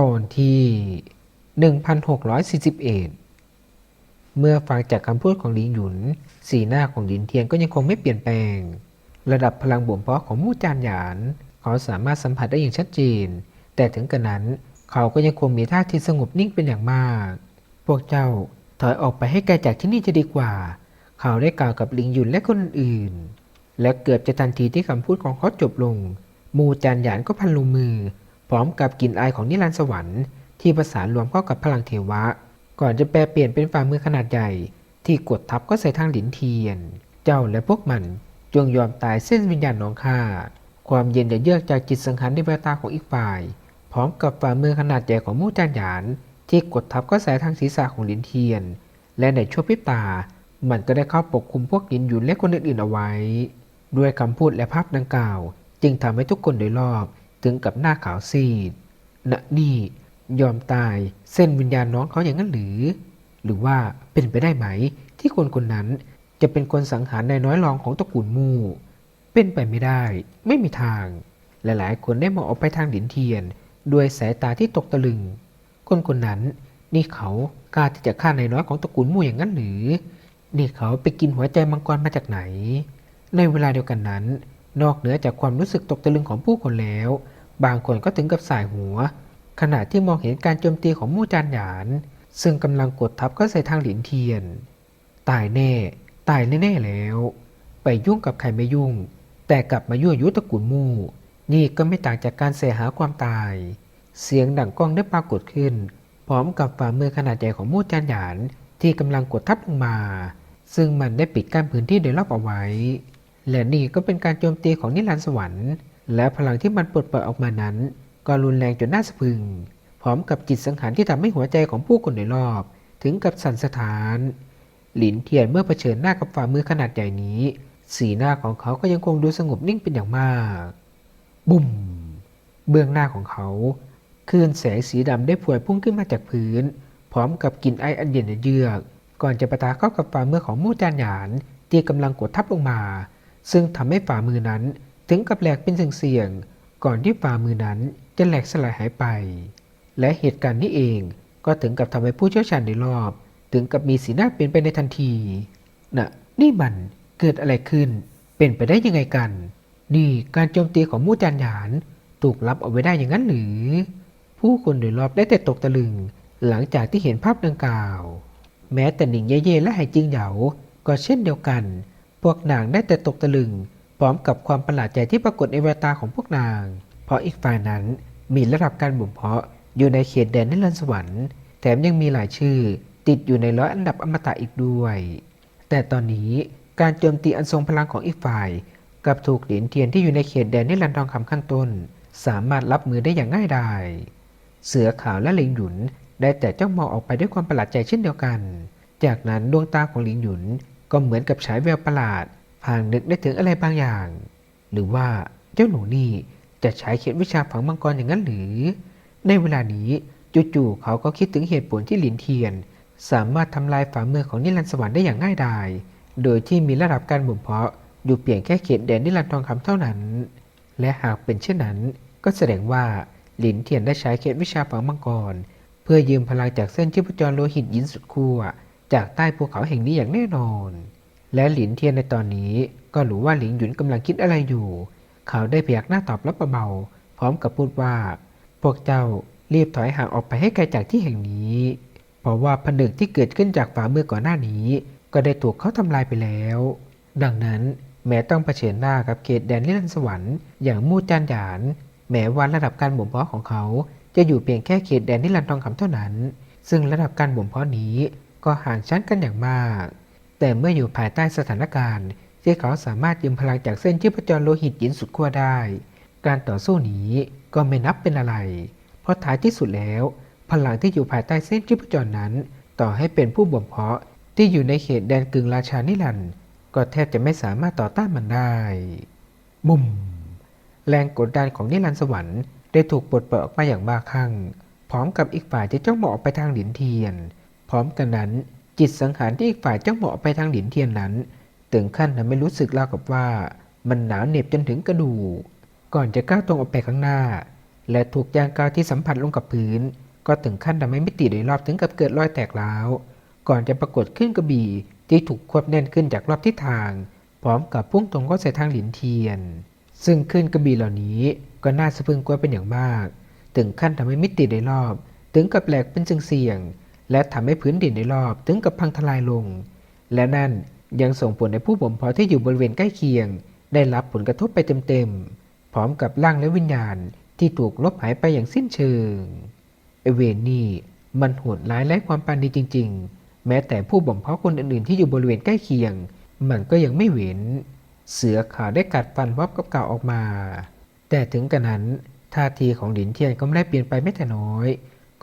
ตอนที่ 1641 เมื่อฟังจากคำพูดของหลิงหยุน สีหน้าของหลินเทียนก็ยังคงไม่เปลี่ยนแปลง ระดับพลังบ่มเพาะของมู่จานหยาน เขาสามารถสัมผัสได้อย่างชัดเจน แต่ถึงกระนั้นเขาก็ยังคงมีท่าทีสงบนิ่งเป็นอย่างมาก พวกเจ้าถอยออกไปให้ไกลจากที่นี่จะดีกว่า เขาได้กล่าวกับลิงหยุนและคนอื่น และเกือบจะทันทีที่คำพูดของเขาจบลง มูจานหยานก็พันลงมือ ร้อมกับกลิ่นอายของนิรันดร์สวรรค์ที่ประสานรวมเข้ากับพลังเทวะ ก่อนจะแปลเปลี่ยนเป็นฝ่ามือขนาดใหญ่ ที่กดทับก็ใส่ทางหลินเทียน เจ้าและพวกมันจงยอมตายเส้นวิญญาณน้องข้าความเย็นจะเยือกจากจิตสังหารในแววตาของอีกฝ่าย พร้อมกับฝ่ามือขนาดใหญ่ของมู่จานหยาน ที่กดทับก็ใส่ทางศีรษะของหลินเทียน และในชั่วพริบตา มันก็ได้เข้าปกคลุมพวกหลินหยุนและคนอื่นๆเอาไว้ ด้วยคำพูดและภาพดังกล่าว จึงทำให้ทุกคนโดยรอบ ถึงกับหน้าขาวซีดณนี่ยอมตายเส้นวิญญาณน้องเขาอย่างนั้นหรือ หรือว่าเป็นไปได้ไหม ที่คนคนนั้นจะเป็นคนสังหารนายน้อยรองของตระกูลมู่ เป็นไปไม่ได้ ไม่มีทาง หลายๆ คนได้มองออกไปทางดินเทียน ด้วยสายตาที่ตกตะลึง คนคนนั้น นี่เขากล้าที่จะฆ่านายน้อยของตระกูลมู่อย่างนั้นหรือ นี่เขาไปกินหัวใจมังกรมาจากไหน ในเวลาเดียวกันนั้น นอกเหนือจากความรู้สึกตกตะลึงของผู้คนแล้ว บางคนก็ถึงกับสายหัว ขณะที่มองเห็นการโจมตีของมู่จานหยาน ซึ่งกำลังกดทับก็ใส่ทางหลินเทียน ตายแน่ ตายแน่ๆแล้ว ไปยุ่งกับใครไม่ยุ่ง แต่กลับมายั่วยุตระกูลมู่ นี่ก็ไม่ต่างจากการเสหาความตาย เสียงดังก้องได้ปรากฏขึ้น พร้อมกับฝ่ามือขนาดใหญ่ของมู่จานหยานที่กำลังกดทับลงมา ซึ่งมันได้ปิดกั้นพื้นที่โดยรอบเอาไว้ และนี่ก็เป็นการโจมตีของนิรันดร์สวรรค์ และพลังที่มันปลดปล่อยออกมานั้น ก็รุนแรงจนน่าสะพึง พร้อมกับจิตสังหารที่ทำให้หัวใจของผู้คนโดยรอบ ถึงกับสั่นสะท้าน หลินเทียนเมื่อเผชิญหน้ากับฝ่ามือขนาดใหญ่นี้ สีหน้าของเขาก็ยังคงดูสงบนิ่งเป็นอย่างมาก บุ่ม เบื้องหน้าของเขาคลื่นแสงสีดำได้พวยพุ่งขึ้นมาจากพื้น พร้อมกับกลิ่นไออันเย็นเยือก ก่อนจะประทะเข้ากับฝ่ามือของมู่จานหยานที่กำลังกดทับลงมา ซึ่งทำให้ฝ่ามือนั้น ถึงกับแหลกเป็นเสียงๆก่อนที่ฝ่ามือนั้นจะแหลกสลายหายไป และเหตุการณ์นี้เองก็ถึงกับทำให้ผู้เชี่ยวชาญในรอบ ถึงกับมีสีหน้าเปลี่ยนไปในทันทีน่ะนี่มันเกิดอะไรขึ้น เป็นไปได้ยังไงกัน นี่การโจมตีของมู่จานหยานถูกรับเอาไว้ได้อย่างนั้นหรือ ผู้คนโดยรอบได้แต่ตกตะลึง หลังจากที่เห็นภาพดังกล่าว แม้แต่หนิงเย่ๆและไหจิงเหยาก็เช่นเดียวกัน พวกนางได้แต่ตกตะลึง พร้อมกับความประหลาดใจที่ปรากฏในแววตาของพวกนาง เพราะอีกฝ่ายนั้นมีระดับการบ่มเพาะอยู่ในเขตแดนนิรันดร์สวรรค์ แถมยังมีหลายชื่อ ติดอยู่ในร้อยอันดับอมตะอีกด้วย แต่ตอนนี้การโจมตีอันทรงพลังของอีกฝ่ายกับถูกเหรียญเทียนที่อยู่ในเขตแดนนิรันดร์ทองคำขั้นต้น สามารถรับมือได้อย่างง่ายดายเสือขาวและหลิงหยุนได้แต่จ้องมองออกไปด้วยความประหลาดใจเช่นเดียวกัน จากนั้นดวงตาของหลิงหยุนก็เหมือนกับฉายแววประหลาด พางนึกได้ถึงอะไรบางอย่าง หรือว่าเจ้าหนูนี่จะใช้เขียนวิชาฝังมังกรอย่างนั้นหรือ ในเวลานี้จู่ๆเขาก็คิดถึงเหตุผลที่หลินเทียน สามารถทำลายฝ่ามือของนิรันดร์สวรรค์ได้อย่างง่ายดาย โดยที่มีระดับการบ่มเพาะอยู่เพียงแค่เขตแดนนิรันดร์ทองคำเท่านั้น และหากเป็นเช่นนั้น ก็แสดงว่าหลินเทียนได้ใช้เขตวิชาฝังมังกร เพื่อยืมพลังจากเส้นชีพจรโลหิตยินสุดขั้วจากใต้ภูเขาแห่งนี้อย่างแน่นอน และหลินเทียนในตอนนี้ก็รู้ว่าหลิงหยุนกำลังคิดอะไรอยู่ เขาได้พยักหน้าตอบรับเบาๆพร้อมกับพูดว่า พวกเจ้ารีบถอยห่างออกไปให้ไกลจากที่แห่งนี้ เพราะว่าผนึกที่เกิดขึ้นจากฝ่ามือก่อนหน้านี้ ก็ได้ถูกเขาทำลายไปแล้ว ดังนั้นแม้ต้องเผชิญหน้ากับเขตแดนนิรันสวรรค์อย่างมู่จานหยาน แม้ว่าระดับการบ่มเพาะของเขา จะอยู่เพียงแค่เขตแดนนิรันทองคำเท่านั้น ซึ่งระดับการบ่มเพาะนี้ก็ห่างชั้นกันอย่างมาก แต่เมื่ออยู่ภายใต้สถานการณ์ที่เขาสามารถยืมพลังจากเส้นชีพจรโลหิตยินสุดขั้วได้ การต่อสู้นี้ก็ไม่นับเป็นอะไร เพราะท้ายที่สุดแล้ว พลังที่อยู่ภายใต้เส้นชีพจรนั้น ต่อให้เป็นผู้บ่มเพาะที่อยู่ในเขตแดนกึ่งราชานิรันก็แทบจะไม่สามารถต่อต้านมันได้ บุ่ม แรงกดดันของนิรันสวรรค์ได้ถูกปลดปล่อยออกมาอย่างบ้าคลั่ง พร้อมกับอีกฝ่ายที่จ้องมองออกไปทางหลินเทียน พร้อมกันนั้น จิตสังหารที่อีกฝ่ายจ้องมองไปทางหลินเทียนนั้น ถึงขั้นทำให้รู้สึกราวกับว่ามันหนาวเหน็บจนถึงกระดูกก่อนจะก้าวตรงออกไปข้างหน้า และถูกยางกาวที่สัมผัสลงกับพื้น ก็ถึงขั้นทำให้มิติโดยรอบถึงกับเกิดรอยแตกร้าว ก่อนจะปรากฏขึ้นกระบี่ที่ถูกควบแน่นขึ้นจากรอบทิศทาง พร้อมกับพุ่งตรงเข้าใส่ทางหลินเทียน ซึ่งขึ้นกระบี่เหล่านี้ก็น่าสะพรึงกลัวเป็นอย่างมาก ถึงขั้นทำให้มิติโดยรอบ ถึงกับแหลกเป็นเสียงๆ และทำให้พื้นดินโดยรอบถึงกับพังทลายลง และนั่นยังส่งผลให้ผู้บ่มเพาะที่อยู่บริเวณใกล้เคียง ได้รับผลกระทบไปเต็มๆ พร้อมกับร่างและวิญญาณที่ถูกลบหายไปอย่างสิ้นเชิงไอเวนนี่มันโหดร้ายไร้ความปานีจริง ๆ แม้แต่ผู้บ่มเพาะคนอื่นๆที่อยู่บริเวณใกล้เคียง มันก็ยังไม่เว้น เสือขาวได้กัดฟันวับกับเก่าออกมา แต่ถึงกระนั้นท่าทีของหลินเทียนก็ไม่ได้เปลี่ยนไปแม้แต่น้อย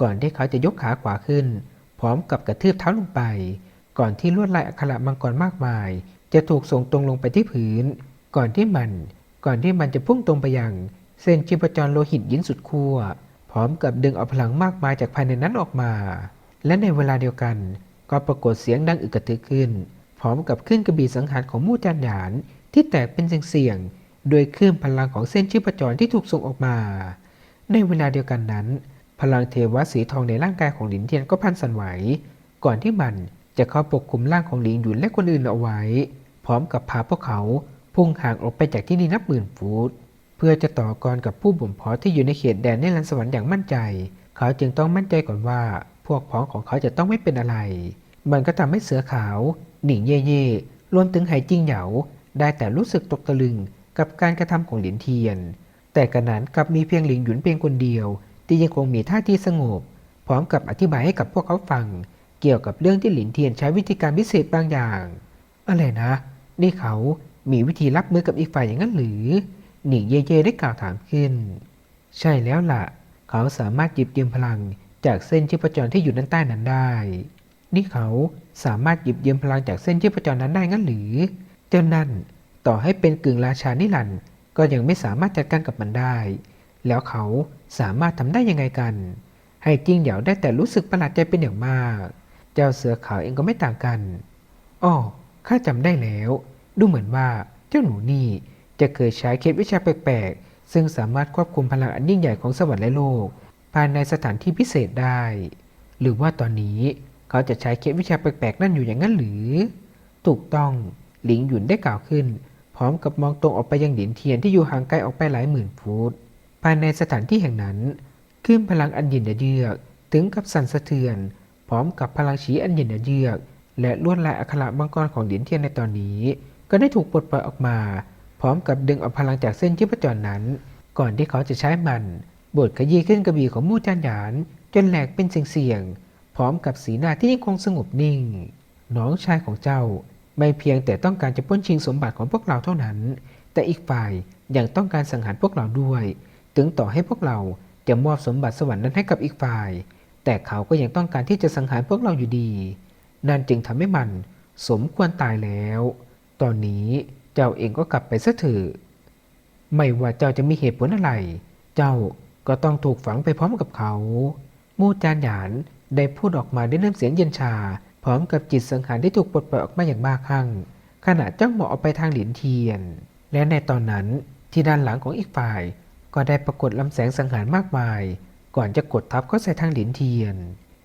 ก่อนที่เขาจะยกขาขวาขึ้น พร้อมกับกระทืบเท้าลงไป ก่อนที่ลวดลายอักขระมังกรมากมาย จะถูกส่งตรงลงไปที่พื้น ก่อนที่มัน ก่อนที่มันจะพุ่งตรงไปยัง เส้นชีพจรโลหิตยินสุดขั้วพร้อมกับดึงเอาพลังมากมายจากภายในนั้นออกมา และในเวลาเดียวกัน ก็ปรากฏเสียงดังอึกระทึกขึ้น พร้อมกับขึ้นกระบี่สังหารของมู่จานหยานที่แตกเป็นเสียงๆโดยคลื่นพลังของเส้นชีพจรที่ถูกส่งออกมา ในเวลาเดียวกันนั้น พลังเทวะสีทองในร่างกายของหลินเทียนก็พันสั่นไหว ก่อนที่มันจะเข้าปกคลุมร่างของหลิงหยุนและคนอื่นเอาไว้ พร้อมกับพาพวกเขาพุ่งห่างออกไปจากที่นี่นับหมื่นฟุตเพื่อจะต่อกรกับผู้บ่มเพาะที่อยู่ในเขตแดนในลันสวรรค์อย่างมั่นใจ เขาจึงต้องมั่นใจก่อนว่า พวกพ้องของเขาจะต้องไม่เป็นอะไร มันก็ทำให้เสือขาว หนิงเย่เย่รวมถึงไหจิงเหยาได้แต่รู้สึกตกตะลึงกับการกระทำของหลินเทียน แต่กระนั้นกับมีเพียงหลิงหยุนเพียงคนเดียว ที่ยังคงมีท่าทีสงบ พร้อมกับอธิบายให้กับพวกเขาฟัง เกี่ยวกับเรื่องที่หลินเทียนใช้วิธีการพิเศษบางอย่าง อะไรนะ นี่เขามีวิธีรับมือกับอีกฝ่ายอย่างนั้นหรือ หนิงเย่เย่ได้กล่าวถามขึ้น ใช่แล้วล่ะ เขาสามารถหยิบยืมพลังจากเส้นชีพจรที่อยู่ด้านใต้นั้นได้ นี่เขาสามารถหยิบยืมพลังจากเส้นชีพจรนั้นได้งั้นหรือ เจ้านั่นต่อให้เป็นกึ่งราชานิรันก็ยังไม่สามารถจัดการกับมันได้ แล้วเขาสามารถทำได้ยังไงกัน ให้จิ้งเหยาได้แต่รู้สึกประหลาดใจเป็นอย่างมาก เจ้าเสือขาวเองก็ไม่ต่างกันอ้อข้าจำได้แล้ว ดูเหมือนว่าเจ้าหนูนี่จะเคยใช้เคล็ดวิชาแปลกๆ ซึ่งสามารถควบคุมพลังอันยิ่งใหญ่ของสวรรค์และโลก ภายในสถานที่พิเศษได้ หรือว่าตอนนี้เขาจะใช้เคล็ดวิชาแปลกๆ นั่นอยู่อย่างนั้นหรือ ถูกต้องหลิงหยุนได้กล่าวขึ้น พร้อมกับมองตรงออกไปยังหลินเทียนที่อยู่ห่างไกลออกไปหลายหมื่นฟุต ภายในสถานที่แห่งนั้นคลื่นพลังอันเย็นเยือกถึงกับสั่นสะเทือน พร้อมกับพลังฉีอันเย็นเยือก และลวดลายอักขระมังกรของหลินเทียนในตอนนี้ ก็ได้ถูกปลดปล่อยออกมา พร้อมกับดึงเอาพลังจากเส้นชีพจรนั้น ก่อนที่เขาจะใช้มันบดขยี้ขึ้นกระบี่ของมู่จานหยาน จนแหลกเป็นเสียงๆพร้อมกับสีหน้าที่ยังคงสงบนิ่ง น้องชายของเจ้าไม่เพียงแต่ต้องการจะป้นชิงสมบัติของพวกเราเท่านั้น แต่อีกฝ่ายยังต้องการสังหารพวกเราด้วย ถึงต่อให้พวกเราจะมอบสมบัติสวรรค์นั้นให้กับอีกฝ่าย แต่เขาก็ยังต้องการที่จะสังหารพวกเราอยู่ดี นั่นจึงทำให้มันสมควรตายแล้ว ตอนนี้เจ้าเองก็กลับไปซะเถอะไม่ว่าเจ้าจะมีเหตุผลอะไร เจ้าก็ต้องถูกฝังไปพร้อมกับเขา มูจานหยานได้พูดออกมาด้วยน้ำเสียงเย็นชา พร้อมกับจิตสังหารที่ถูกปลดปล่อยออกมาอย่างบ้าคลั่งขณะจ้องมองออกไปทางหลินเทียน และในตอนนั้นที่ด้านหลังของอีกฝ่าย ก็ได้ปรากฏลำแสงสังหารมากมาย ก่อนจะกดทับเข้าใส่ทางหลินเทียน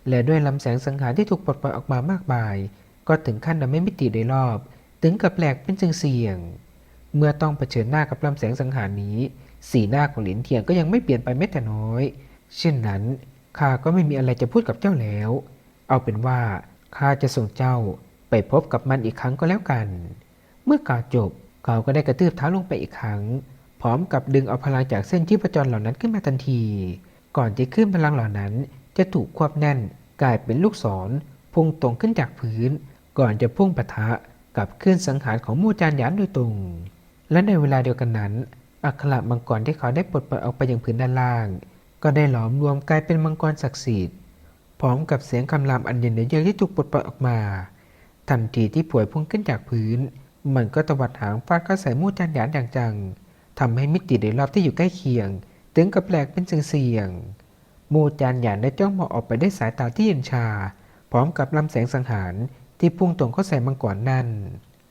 และด้วยลำแสงสังหารที่ถูกปลดปล่อยออกมามากมาย ก็ถึงขั้นทำให้มิติโดรอบ ถึงกับแหลกเป็นเสี่ยง เมื่อต้องเผชิญหน้ากับลำแสงสังหารนี้ สีหน้าของหลินเทียนก็ยังไม่เปลี่ยนไปแม้แต่น้อย เช่นนั้นข้าก็ไม่มีอะไรจะพูดกับเจ้าแล้ว เอาเป็นว่าข้าจะส่งเจ้าไปพบกับมันอีกครั้งก็แล้วกัน เมื่อกล่าวจบเขาก็ได้กระตืบเท้าลงไปอีกครั้ง พร้อมกับดึงเอาพลังจากเส้นชีพจรเหล่านั้นขึ้นมาทันที ก่อนที่ขึ้นพลังเหล่านั้น จะถูกควบแน่นกลายเป็นลูกศรพุ่งตรงขึ้นจากพื้น ก่อนจะพุ่งปะทะกับคลื่นสังหารของมู่จานหยานโดยตรง และในเวลาเดียวกันนั้น อัคระมังกรที่เขาได้ปลดปล่อยออกไปยังพื้นด้านล่าง ก็ได้หลอมรวมกลายเป็นมังกรศักดิ์สิทธิ์พร้อมกับเสียงคำรามอันเย็นเยือกที่ถูกปลดปล่อยออกมา ทันทีที่ผวยพุ่งขึ้นจากพื้น มันก็ตวัดหางฟาดเข้าใส่มู่จานหยานอย่างจัง ทำให้มิติโดยรอบที่อยู่ใกล้เคียง ถึงกับแหลกเป็นเสียงๆมูจานหยานได้จ้องมองออกไปได้วยสายตาที่เย็นชา พร้อมกับลำแสงสังหารที่พุ่งตรงเข้าใส่มังกรนั่น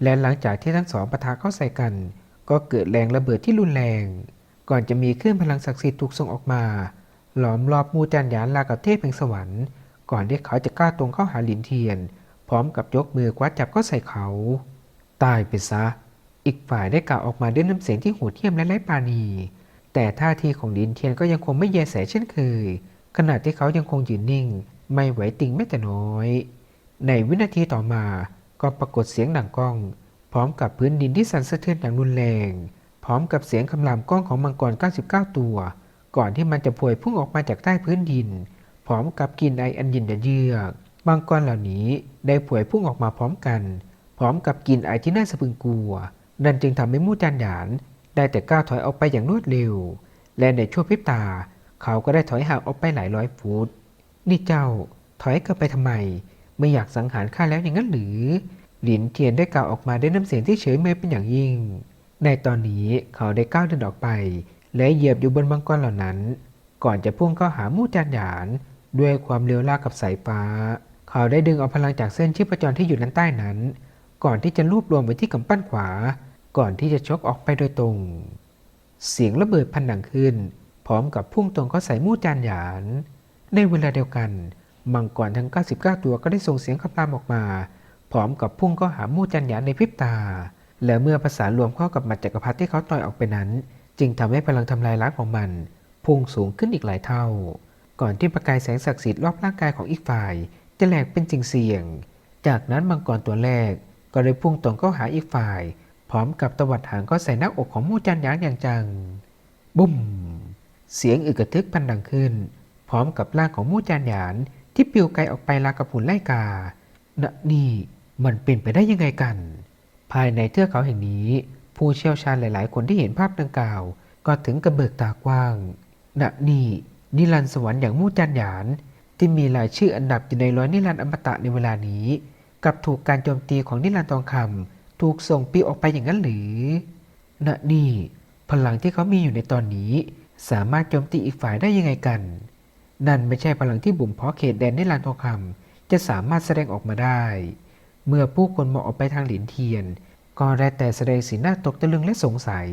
และหลังจากที่ทั้งสองปะทะเข้าใส่กัน ก็เกิดแรงระเบิดที่รุนแรง ก่อนจะมีคลื่นพลังศักดิ์สิทธิ์ถูกส่งออกมา หลอมรอบมูจานหยานลากับเทพแห่งสวรรค์ ก่อนที่เขาจะกล้าตรงเข้าหาหลินเทียน พร้อมกับยกมือคว้าจับก็ใส่เขา ตายไปซะ อีกฝ่ายได้กล่าวออกมาด้วยน้ำเสียงที่โหดเหี้ยมและไร้ปราณี แต่ท่าทีของลินเทียนก็ยังคงไม่แยแสเช่นเคย ขณะที่เขายังคงยืนนิ่ง ไม่ไหวติงแม้แต่น้อย ในวินาทีต่อมาก็ปรากฏเสียงดังก้อง พร้อมกับพื้นดินที่สั่นสะเทือนอย่างรุนแรง พร้อมกับเสียงคำรามก้องของมังกร 99 ตัว ก่อนที่มันจะพวยพุ่งออกมาจากใต้พื้นดิน พร้อมกับกลินไออันยินเยือกมังกรเหล่านี้ได้พวยพุ่งออกมาพร้อมกัน พร้อมกับกลินไอที่น่าสะพรึงกลัว นั่นจึงทำให้มู่จานหยาน ได้แต่ก้าวถอยออกไปอย่างรวดเร็ว และในชั่วพริบตา เขาก็ได้ถอยห่างออกไปหลายร้อยฟุตนี่เจ้าถอยกลับไปทำไม ไม่อยากสังหารข้าแล้วอย่างนั้นหรือ หลินเทียนได้กล่าวออกมาด้วยน้ำเสียงที่เฉยเมยเป็นอย่างยิ่ง ในตอนนี้เขาได้ก้าวเดินออกไป และเหยียบอยู่บนมังกรเหล่านั้น ก่อนจะพุ่งเข้าหามู่จานหยาน ด้วยความเร็วล่ากับสายฟ้า เขาได้ดึงเอาพลังจากเส้นชีพจรที่อยู่ด้านใต้นั้น ก่อนที่จะรวบรวมไว้ที่กำปั้นขวา ก่อนที่จะชกออกไปโดยตรง เสียงระเบิดพันดังขึ้น พร้อมกับพุ่งตรงเข้าใส่มู่จานหยาน ในเวลาเดียวกันมังกรทั้ง 99 ตัวก็ได้ส่งเสียงคำรามออกมา พร้อมกับพุ่งเข้าหามู่จันหยานในพริบตา และเมื่อประสานรวมเข้ากับหมัดจักรพรรดิที่เขาต่อยออกไปนั้น จึงทำให้พลังทำลายล้างของมัน พุ่งสูงขึ้นอีกหลายเท่า ก่อนที่ประกายแสงศักดิ์สิทธิ์รอบร่างกายของอีกฝ่าย จะแหลกเป็นสิ่งเสี่ยง จากนั้นมังกรตัวแรกก็ได้พุ่งตรงเข้าหาอีกฝ่าย พร้อมกับตวัดหางก็ใส่หน้าอกของมู่จันหยางอย่างจัง บุ้ม เสียงอึกกระทึกพันดังขึ้น พร้อมกับร่างของมู่จานหยานที่ปลิวไกลออกไปลากับหุ่นไล่กานะนี่มันเป็นไปได้ยังไงกัน ภายในเทือกเขาแห่งนี้ ผู้เชี่ยวชาญหลาย ๆ คนที่เห็นภาพดังกล่าว ก็ถึงกับเบิกตากว้างนะนี่นิรันดร์สวรรค์อย่างมู่จานหยานที่มีรายชื่ออันดับอยู่ในร้อยนิรันดร์อมตะในเวลานี้ กับถูกการโจมตีของนิรันดร์ทองคำ ถูกส่งปิวออกไปอย่างนั้นหรือนะนี่ พลังที่เขามีอยู่ในตอนนี้ สามารถโจมตีอีกฝ่ายได้ยังไงกัน นั่นไม่ใช่พลังที่บุ่มเพาะเขตแดนนิรันทองคำจะสามารถแสดงออกมาได้ เมื่อผู้คนมองออกไปทางหลินเทียน ก็ได้แต่แสดงสีหน้าตกตะลึงและสงสัย